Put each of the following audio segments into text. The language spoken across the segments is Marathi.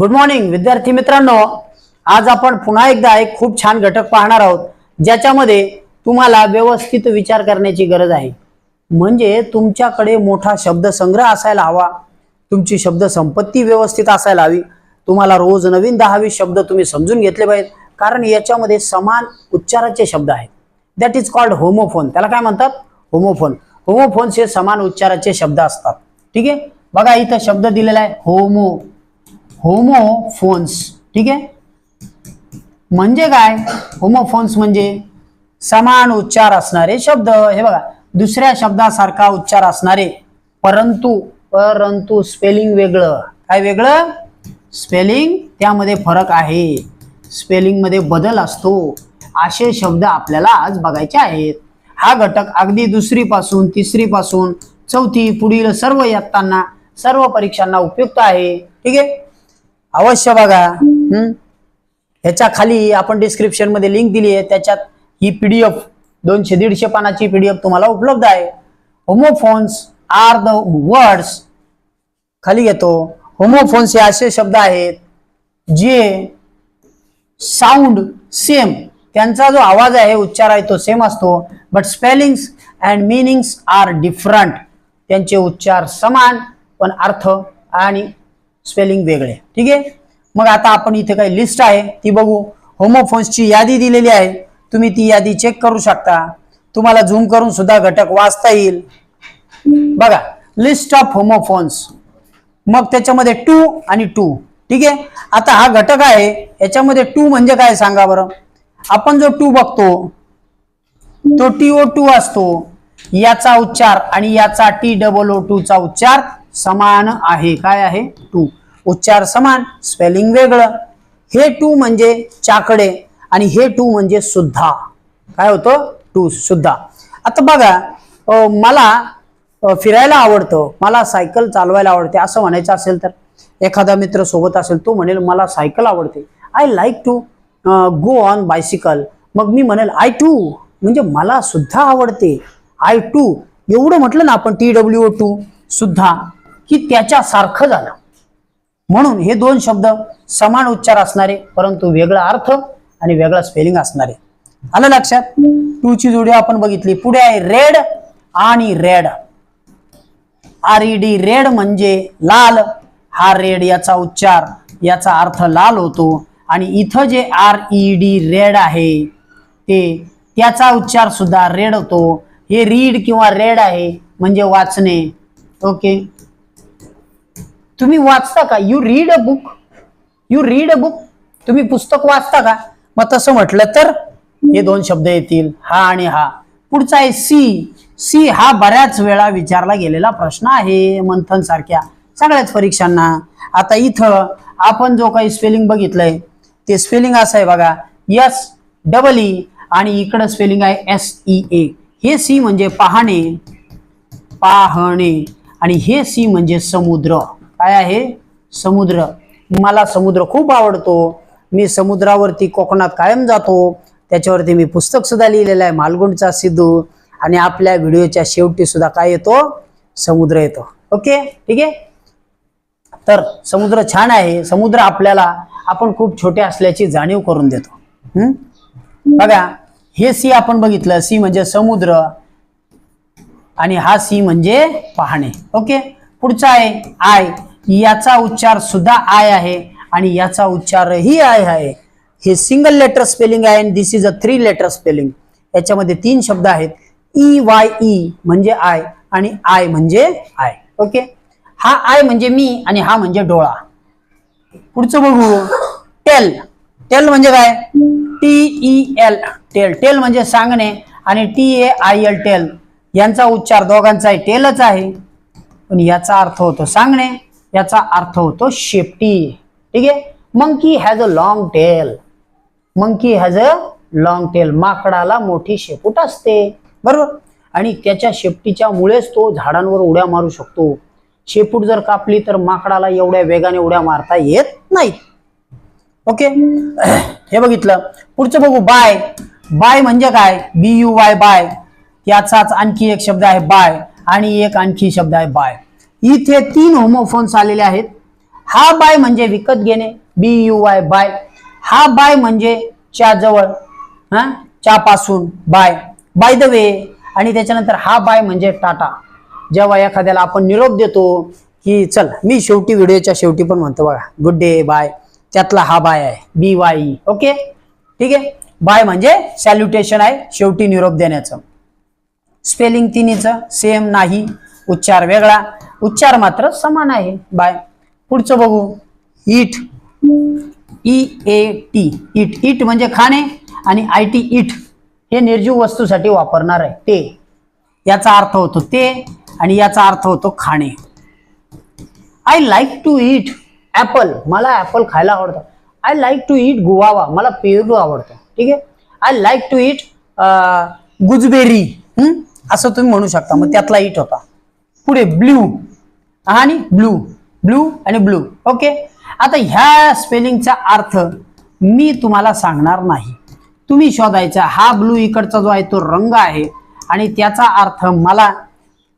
गुड मॉर्निंग विद्यार्थी मित्रांनो. आज आपण पुन्हा एकदा एक खूप छान घटक पाहणार आहोत ज्याच्यामध्ये तुम्हाला व्यवस्थित विचार करण्याची गरज आहे. म्हणजे तुमच्याकडे मोठा शब्दसंग्रह असायला हवा तुमची शब्द संपत्ती व्यवस्थित असायला हवी तुम्हाला रोज नवीन दहावीस शब्द तुम्ही समजून घेतले पाहिजेत कारण याच्यामध्ये समान उच्चाराचे शब्द आहेत. दॅट इज कॉल्ड होमोफोन त्याला काय म्हणतात? होमोफोन होमोफोन्स हे समान उच्चाराचे शब्द असतात. ठीक आहे? बघा इथं शब्द दिलेला आहे होमो. होमोफोन्स. ठीक आहे? म्हणजे काय? होमोफोन्स म्हणजे समान उच्चार असणारे शब्द. हे बघा दुसऱ्या शब्दासारखा उच्चार असणारे. परंतु परंतु स्पेलिंग वेगळं. काय वेगळं? स्पेलिंग त्यामध्ये फरक आहे. स्पेलिंगमध्ये बदल असतो. असे शब्द आपल्याला आज बघायचे आहेत. हा घटक अगदी दुसरी पासून तिसरी पासून चौथी पुढील सर्व इयत्तांना सर्व परीक्षांना उपयुक्त आहे. ठीक आहे? अवश्य बघा. हम्म. ह्याच्या खाली आपण डिस्क्रिप्शनमध्ये लिंक दिली आहे. त्याच्यात ही पीडीएफ दोनशे दीडशे पानाची पीडीएफ तुम्हाला उपलब्ध आहे. होमोफोन्स आर द वर्ड्स खाली घेतो. होमोफोन्स हे असे शब्द आहेत जे साऊंड सेम त्यांचा जो आवाज आहे उच्चार आहे तो सेम असतो. But spellings and meanings are different त्यांचे उच्चार समान पण अर्थ आणि स्पेलिंग वेगळे. ठीक आहे? मग आता आपण इथे काही लिस्ट आहे ती बघू. होमोफोन्सची यादी दिलेली आहे. तुम्ही ती यादी चेक करू शकता. तुम्हाला झूम करून सुद्धा घटक वाचता येईल. बघा लिस्ट ऑफ होमोफोन्स मग त्याच्यामध्ये टू आणि टू ठीक आहे? आता हा घटक आहे याच्यामध्ये टू म्हणजे काय सांगा बरं? आपण जो टू बघतो तो टी ओ टू असतो. याचा उच्चार आणि याचा टी डबल ओ टू चा उच्चार समान आहे. काय आहे? टू. उच्चार समान स्पेलिंग वेगळं. हे टू म्हणजे चाकडे आणि हे टू म्हणजे सुद्धा. काय होतं? टू सुद्धा. आता बघा मला फिरायला आवडतं. मला सायकल चालवायला आवडते. असं म्हणायचं असेल तर. एखादा मित्र सोबत असेल तो म्हणेल मला सायकल आवडते. I like to go on bicycle मग मी म्हणेल आय टू म्हणजे मला सुद्धा आवडते. आय टू एवढं म्हटलं ना आपण टी डब्ल्यू टू सुद्धा. की त्याच्यासारखं झालं. म्हणून हे दोन शब्द समान उच्चार असणारे परंतु वेगळा अर्थ आणि वेगळा स्पेलिंग असणारे. आलं लक्षात? टू ची जोडी आपण बघितली. पुढे आहे रेड आणि red. R E D red म्हणजे लाल. हा रेड याचा उच्चार याचा अर्थ लाल होतो. आणि इथं जे आर ई डी रेड आहे ते त्याचा उच्चार सुद्धा रेड होतो. हे रीड किंवा रेड आहे म्हणजे वाचणे. ओके? तुम्ही वाचता का? You read a book you read a book तुम्ही पुस्तक वाचता का? मग तसं म्हटलं तर हे दोन शब्द येतील. हा आणि हा. पुढचा आहे सी. सी हा बऱ्याच वेळा विचारला गेलेला प्रश्न आहे मंथन सारख्या सगळ्याच परीक्षांना. आता इथं आपण जो काही स्पेलिंग बघितलंय ते स्पेलिंग असं आहे बघा. एस डबल ई आणि इकडं स्पेलिंग आहे एस ई ए हे सी म्हणजे पाहणे पाहणे आणि हे सी म्हणजे समुद्र. काय आहे? समुद्र. मला समुद्र खूप आवडतो. मी समुद्रावरती कोकणात कायम जातो. त्याच्यावरती मी पुस्तक सुद्धा लिहिलेलं आहे मालगुंडचा सिद्धू. आणि आपल्या व्हिडिओच्या शेवटी सुद्धा काय येतो? समुद्र येतो. ओके? ठीक आहे? तर समुद्र छान आहे. समुद्र आपल्याला आपण खूप छोटे असल्याची जाणीव करून देतो. हम्म? बघा हे सी आपण बघितलं. सी म्हणजे समुद्र आणि हा सी म्हणजे पाहणे. ओके? पुढचा आहे आय. याचा उच्चार सुद्धा आय आहे आणि याचा उच्चारही आय आहे. हे सिंगल लेटर स्पेलिंग आहे आणि this is a three letter spelling याच्यामध्ये तीन शब्द आहेत. ई वाय ई म्हणजे आय आणि आय म्हणजे आय. ओके हा आय म्हणजे मी आणि हा म्हणजे डोळा. पुढचं बघू. टेल टेल म्हणजे काय? T E L tell tell म्हणजे सांगणे आणि T A I L tail यांचा उच्चार दोघांचाही टेलच आहे. पण याचा अर्थ होतो सांगणे. याचा अर्थ होतो शेपटी. ठीक आहे? Monkey has a long tail monkey has a long tail माकडाला मोठी शेपूट असते. बरोबर? आणि त्याच्या शेपटीच्या मुळेच तो झाडांवर उड्या मारू शकतो. शेपूट जर कापली तर माकडाला एवढ्या वेगाने उड्या मारता येत नाही. ओके? हे बघितलं. पुढचं बघू. बाय. बाय म्हणजे काय? B U Y buy. याचाच आणखी एक शब्द आहे बाय. आणि एक आणखी शब्द आहे बाय. इथे तीन होमोफोन्स आलेले आहेत. हा बाय म्हणजे विकत घेणे बी यू वाय बाय. हा बाय म्हणजे च्या जवळ हा च्या पासून बाय. बाय द वे आणि त्याच्यानंतर हा बाय म्हणजे टाटा. जेव्हा एखाद्याला आपण निरोप देतो की चल मी शेवटी व्हिडिओच्या शेवटी पण म्हणतो बघा गुड डे बाय त्यातला हा बाय आहे बी वाय ओके ठीक आहे? बाय म्हणजे सॅल्युटेशन आहे शेवटी निरोप देण्याचं. स्पेलिंग तिन्हीचं सेम नाही. उच्चार वेगळा. उच्चार मात्र समान आहे. बाय. पुढचं बघू. Eat E A T eat eat म्हणजे खाणे आणि आय टी इट हे निर्जीव वस्तूसाठी वापरणार आहे. ते. याचा अर्थ होतो ते आणि याचा अर्थ होतो खाणे. I like to eat apple मला ॲपल खायला आवडतं. I like to eat guava. मला पेरू आवडतं. ठीक आहे? I like to eat gooseberry. असं तुम्ही म्हणू शकता. मग त्यातला इट होता. पुढे ब्ल्यू आणि ब्लू. ब्लू आणि ब्लू. ओके? आता ह्या स्पेलिंगचा अर्थ मी तुम्हाला सांगणार नाही. तुम्ही शोधायचा हा ब्लू इकडचा जो आहे तो रंग आहे आणि त्याचा अर्थ मला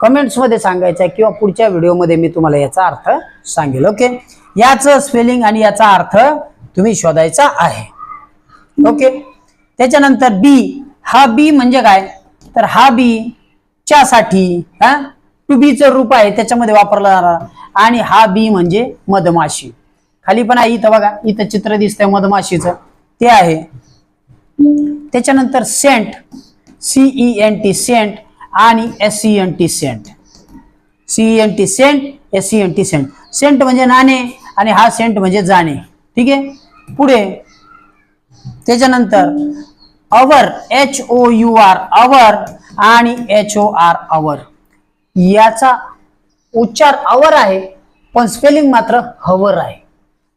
कमेंट्समध्ये सांगायचा आहे किंवा पुढच्या व्हिडिओमध्ये मी तुम्हाला याचा अर्थ सांगेल. ओके? याचं स्पेलिंग आणि याचा अर्थ तुम्ही शोधायचा आहे. ओके? त्याच्यानंतर बी हा बी म्हणजे काय? तर हा बी च्यासाठी हा टू बीचं रूप आहे त्याच्यामध्ये वापरला जाणार. आणि हा बी म्हणजे मधमाशी. खाली पण आहे इथं बघा इथं चित्र दिसतंय मधमाशीचं. ते आहे. त्याच्यानंतर cent C E N T cent आणि S C N T scent. C E N T cent S C N T scent. Cent म्हणजे नाणे आणि हा सेंट म्हणजे जाणे. ठीक आहे? पुढे. त्याच्यानंतर hour H O U R hour आणि एच ओ आर अवर. याचा उच्चार अवर आहे पण स्पेलिंग मात्र हवर आहे.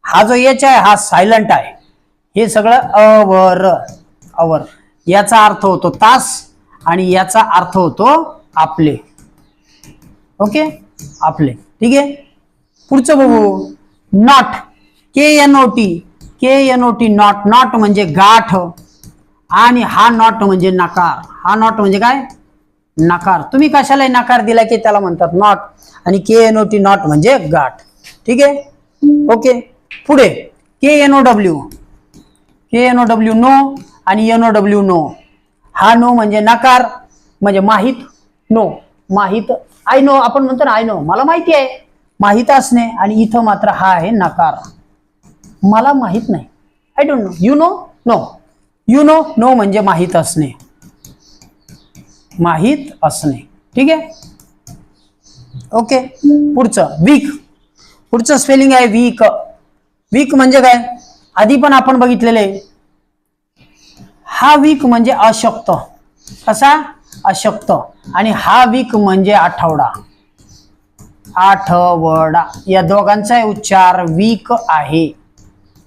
हा जो एच आहे हा सायलंट आहे. हे सगळं अवर अवर. याचा अर्थ होतो तास आणि याचा अर्थ होतो आपले. ओके? आपले. ठीक आहे? पुढचं बघू. Knot K N O T K N O T knot knot म्हणजे गाठ. आणि हा नॉट म्हणजे नकार. हा नॉट म्हणजे काय? नकार. तुम्ही कशाला नकार दिला की त्याला म्हणतात नॉट आणि K N O T knot म्हणजे गाठ ठीक आहे? ओके. पुढे. K N O W K N O W know आणि एन ओ डब्ल्यू नो हा नो म्हणजे नकार म्हणजे माहीत नो माहीत आय नो आपण म्हणतो ना आय नो मला माहिती आहे. माहीत असणे आणि इथं मात्र हा आहे नकार. मला माहीत नाही. I don't know you know know you know know म्हणजे माहीत असणे. माहीत असणे. ठीक आहे? ओके पुढचं वीक पुढचं स्पेलिंग आहे वीक वीक म्हणजे काय? आधी पण आपण बघितलेले हा वीक म्हणजे अशक्त. कसा? अशक्त. आणि हा वीक म्हणजे आठवडा. आठवडा. या दोघांचा उच्चार वीक आहे.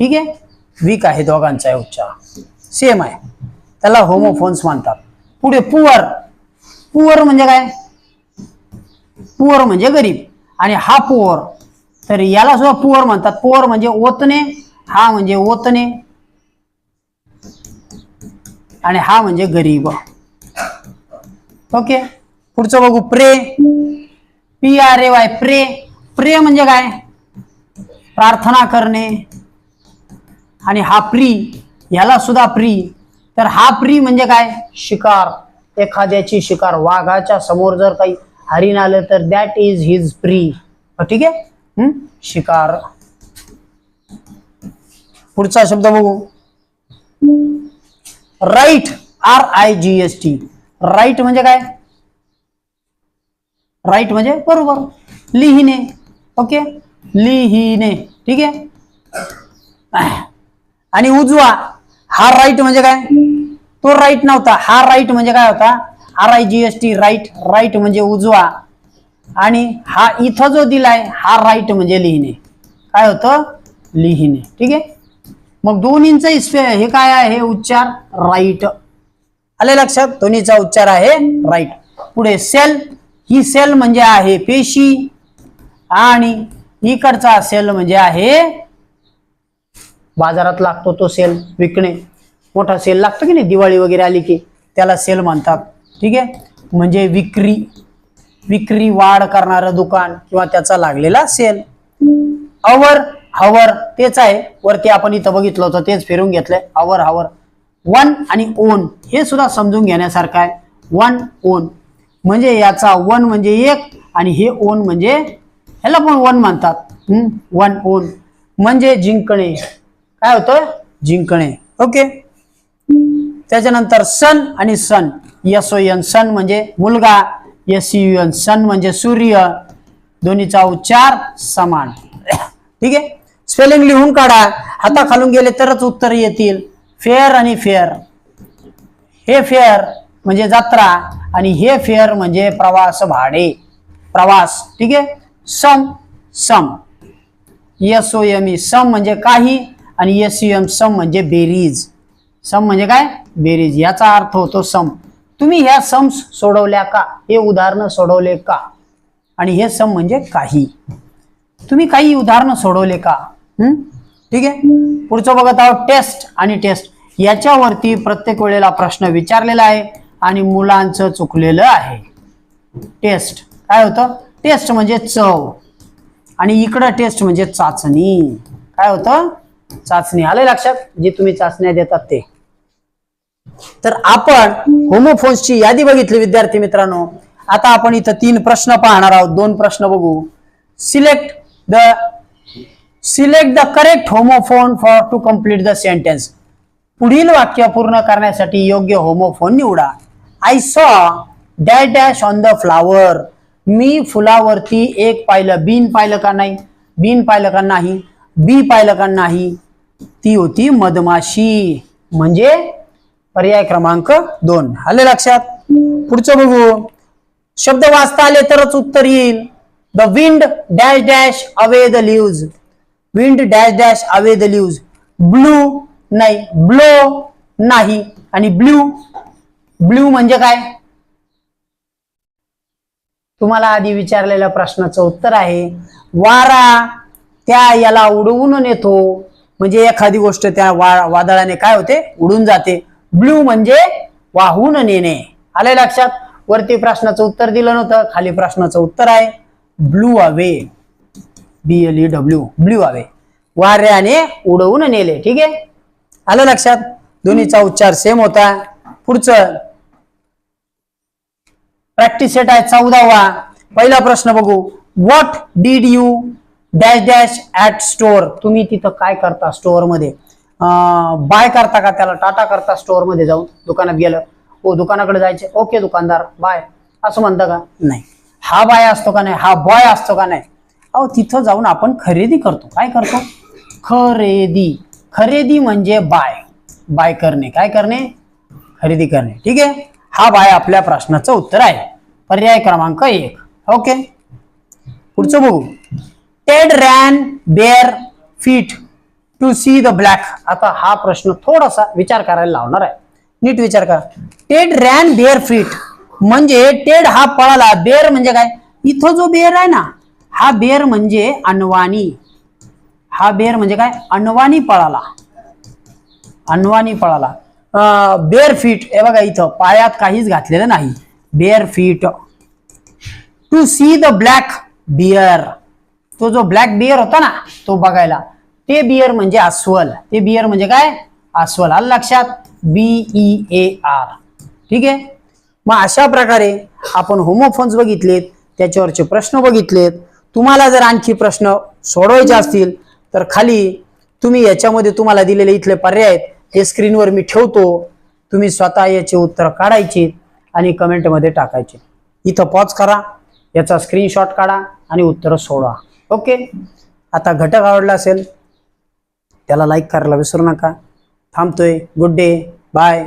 ठीक आहे? वीक आहे दोघांचा उच्चार. सेम आहे. त्याला होमोफोन्स म्हणतात. पुढे पुअर पुअर म्हणजे काय? पुअर म्हणजे गरीब. आणि हा पुअर तर याला सुद्धा पुअर म्हणतात. पुअर म्हणजे ओतणे हा म्हणजे ओतणे आणि हा म्हणजे गरीब. ओके पुढचं बघू. प्रे पी आर ए वाय प्रे प्रे म्हणजे काय? प्रार्थना करणे. आणि हा प्री ह्याला सुद्धा प्री तर हा प्री म्हणजे काय? शिकार. एखाद्याची शिकार वाघाच्या समोर जर काही हरिण आलं तर दॅट इज हिज प्री ठीक आहे? हम्म? शिकार. पुढचा शब्द बघू. Right R I G S T right म्हणजे काय? राईट म्हणजे बरोबर. लिहिणे. ओके? लिहिणे. ठीक आहे? आणि उजवा. हा राईट म्हणजे काय? तो राईट नव्हता. हा राईट म्हणजे काय होता? R I G S T right right म्हणजे उजवा. आणि हा इथं जो दिलाय हा राईट म्हणजे लिहिणे. काय होतं? लिहिणे. ठीक आहे? मग दोन्हींचा स्पे हे काय आहे? हे उच्चार राईट आले लक्षात? दोन्हीचा उच्चार आहे राईट पुढे सेल ही सेल म्हणजे आहे पेशी. आणि इकडचा सेल म्हणजे आहे बाजारात लागतो तो सेल विकणे. मोठा सेल लागतो की नाही? दिवाळी वगैरे आली की त्याला सेल म्हणतात. ठीक आहे? म्हणजे विक्री विक्री वाढ करणारं दुकान किंवा त्याचा लागलेला सेल. अवर हवर तेच आहे. वरती आपण इथं बघितलं होतं तेच फिरून घेतलंय. Our hour. वन आणि ओन हे सुद्धा समजून घेण्यासारखं आहे. One won. म्हणजे याचा वन म्हणजे एक आणि हे ओन म्हणजे ह्याला पण वन म्हणतात. One won. म्हणजे जिंकणे. काय होतं जिंकणे. ओके? त्याच्यानंतर सन आणि सन. एस ओ एन सन म्हणजे मुलगा एस यू एन सन म्हणजे सूर्य. दोन्हीचा उच्चार समान. ठीक आहे? स्पेलिंग लिहून काढा. हाताखालून गेले तरच उत्तर येतील. फेअर आणि फेअर हे फेअर म्हणजे जत्रा आणि हे फेअर म्हणजे प्रवास भाडे. प्रवास. ठीक आहे? Sum some. S O M E some म्हणजे काही आणि एस यू एम सम म्हणजे बेरीज. सम म्हणजे काय? बेरीज. याचा अर्थ होतो सम. तुम्ही ह्या सम्स सोडवल्या का? हे उदाहरणं सोडवले का? आणि हे सम म्हणजे काही. तुम्ही काही उदाहरणं सोडवले का? ठीक आहे? पुढचं बघत आहोत. टेस्ट आणि टेस्ट. याच्यावरती प्रत्येक वेळेला प्रश्न विचारलेला आहे आणि मुलांचं चुकलेलं आहे. टेस्ट. काय होतं? टेस्ट म्हणजे चव. आणि इकडं टेस्ट म्हणजे चाचणी. काय होतं? चाचणी. आलं लक्षात? जे तुम्ही चाचण्या देतात ते. तर आपण होमोफोन्सची यादी बघितली विद्यार्थी मित्रांनो. आता आपण इथं तीन प्रश्न पाहणार आहोत. दोन प्रश्न बघू. Select the select the correct homophone for to complete the sentence पुढील वाक्य पूर्ण करण्यासाठी योग्य होमोफोन निवडा. I saw dash dash on the flower मी फुलावरती एक पाहिलं. बीन पाहिलं का नाही? बीन पाहिलं का नाही? बी पाहिलं का नाही? ती होती मधमाशी. म्हणजे पर्याय क्रमांक दोन. आले लक्षात? पुढचं बघू. शब्द वाचता आले तरच उत्तर येईल. The wind dash dash away the leaves wind dash dash away the leaves blue नाही ब्लो नाही आणि ब्ल्यू ब्ल्यू म्हणजे काय? तुम्हाला आधी विचारलेल्या प्रश्नाचं उत्तर आहे. वारा त्या याला उडवून नेतो. म्हणजे एखादी गोष्ट त्या वा वादळाने काय होते? उडून जाते. ब्ल्यू म्हणजे वाहून नेणे. आलंय लक्षात? वरती प्रश्नाचं उत्तर दिलं नव्हतं खाली प्रश्नाचं उत्तर आहे blew away B L E W blew away वाऱ्याने उडवून नेले ठीक आहे? आलं लक्षात? दोन्हीचा उच्चार सेम होता. पुढचं. प्रॅक्टिस सेट आहे चौदावा. पहिला प्रश्न बघू. What did you dash dash at store तुम्ही तिथं काय करता स्टोअरमध्ये? बाय करता का त्याला? टाटा करता स्टोअरमध्ये जाऊन दुकानात गेलं. हो दुकानाकडे जायचे. ओके दुकानदार बाय असं म्हणता का? नाही. हा बाय असतो का नाही? हा बॉय असतो का नाही? अहो तिथं जाऊन आपण खरेदी करतो. काय करतो? खरेदी. खरेदी म्हणजे बाय बाय करणे. काय करणे? खरेदी करणे. ठीक आहे? हा बाय आपल्या प्रश्नाचं उत्तर आहे. पर्याय क्रमांक एक. ओके पुढचं बघू. Ted ran bare feet to see the black आता हा प्रश्न थोडासा विचार करायला लावणार आहे. नीट विचार करा. टेड रॅन बेअर फीट म्हणजे टेड हा पळाला. बेअर म्हणजे काय? इथं जो बेअर आहे ना हा बेअर म्हणजे अनवाणी. हा बेअर म्हणजे काय? अनवाणी पळाला. अनवाणी पळाला. बेअर फीट हे बघा इथं. पायात काहीच घातलेलं नाही. Bare feet to see the black bear तो जो ब्लॅक बियर होता ना तो बघायला. ते बियर म्हणजे अस्वल. ते बियर म्हणजे काय? अस्वल. आलं लक्षात? बी ई ए आर ठीक आहे? मग अशा प्रकारे आपण होमोफोन्स बघितलेत त्याच्यावरचे प्रश्न बघितलेत. तुम्हाला जर आणखी प्रश्न सोडवायचे असतील तर खाली तुम्ही याच्यामध्ये तुम्हाला दिलेले इथले पर्याय आहेत. हे स्क्रीनवर मी ठेवतो. तुम्ही स्वतः याचे उत्तर काढायचे आणि कमेंटमध्ये टाकायचे. इथं पॉज करा. याचा स्क्रीनशॉट काढा आणि उत्तरं सोडवा. ओके आता घटक आवडला असेल त्याला लाईक करायला विसरू नका. थांबतोय. Good day bye